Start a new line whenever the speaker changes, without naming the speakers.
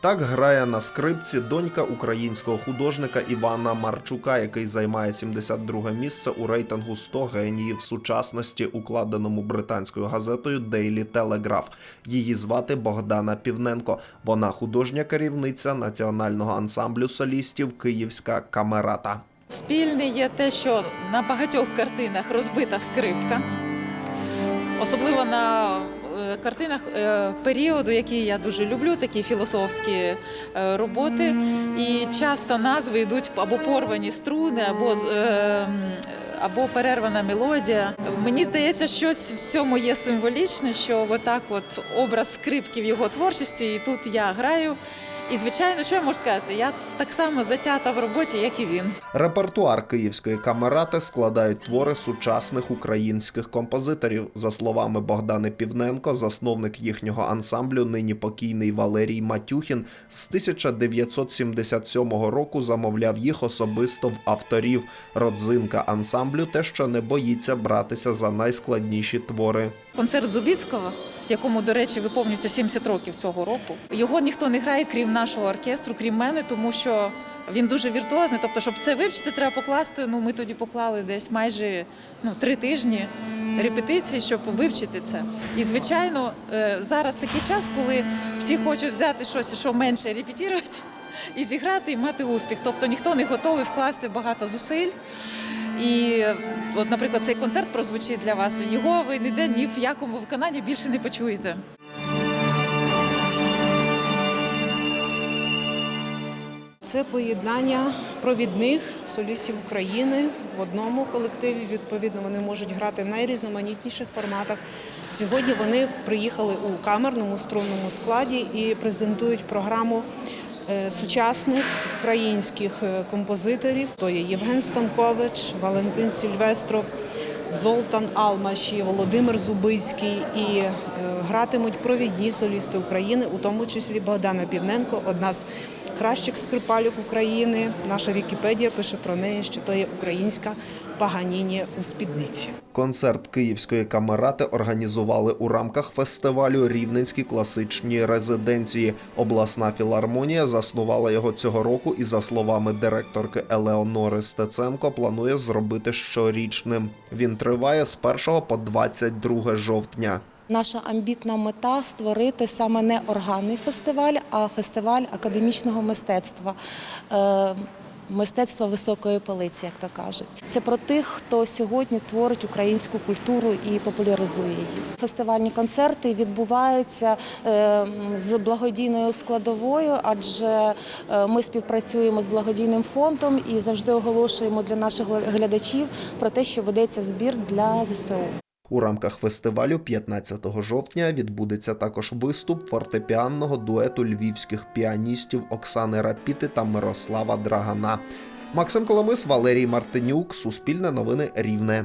Так грає на скрипці донька українського художника Івана Марчука, який займає 72 місце у рейтингу 100 геніїв сучасності, укладеному британською газетою Daily Telegraph. Її звати Богдана Півненко. Вона художня керівниця національного ансамблю солістів Київська камерата.
Спільне є те, що на багатьох картинах розбита скрипка, особливо на картинах е, періоду, який я дуже люблю, такі філософські е, роботи. І часто назви йдуть або порвані струни, або е, або перервана мелодія. Мені здається, щось в цьому є символічне, що отак от образ скрипки в його творчості, і тут я граю. І звичайно, що я можу сказати? Я так само затята в роботі, як і він.
Репертуар київської камерати складають твори сучасних українських композиторів. За словами Богдани Півненко, засновник їхнього ансамблю, нині покійний Валерій Матюхін, з 1977 року замовляв їх особисто в авторів. Родзинка ансамблю те, що не боїться братися за найскладніші твори.
Концерт Зубіцького, якому, до речі, виповнюється 70 років цього року. Його ніхто не грає, крім нашого оркестру, крім мене, тому що він дуже віртуозний. Тобто, щоб це вивчити, треба покласти. Ну, ми тоді поклали десь майже ну, три тижні репетиції, щоб вивчити це. І звичайно, е, зараз такий час, коли всі хочуть взяти щось, що менше репетувати, і зіграти, і мати успіх. Тобто ніхто не готовий вкласти багато зусиль. І от, наприклад, цей концерт прозвучить для вас. Його ви ніде ні в якому виконанні більше не почуєте.
Це поєднання провідних солістів України в одному колективі. Відповідно, вони можуть грати в найрізноманітніших форматах. Сьогодні вони приїхали у камерному струнному складі і презентують програму сучасних українських е, композиторів. То є Євген Станкович, Валентин Сільвестров. Золтан Алмаші, Володимир Зубицький і е, гратимуть провідні солісти України, у тому числі Богдана Півненко, одна з кращих скрипалів України. Наша Вікіпедія пише про неї, що то є українська паганіні у спідниці.
Концерт київської камерати організували у рамках фестивалю Рівненські класичні резиденції. Обласна філармонія заснувала його цього року і, за словами директорки Елеонори Стеценко, планує зробити щорічним. Він триває з 1 по 22 жовтня.
Наша амбітна мета створити саме не органний фестиваль, а фестиваль академічного мистецтва. Е, Мистецтва високої полиці, як то кажуть, це про тих, хто сьогодні творить українську культуру і популяризує її. Фестивальні концерти відбуваються е, з благодійною складовою, адже е, ми співпрацюємо з благодійним фондом і завжди оголошуємо для наших глядачів про те, що ведеться збір для ЗСУ.
У рамках фестивалю 15 жовтня відбудеться також виступ фортепіанного дуету львівських піаністів Оксани Рапіти та Мирослава Драгана. Максим Коломис, Валерій Мартинюк, Суспільне новини Рівне.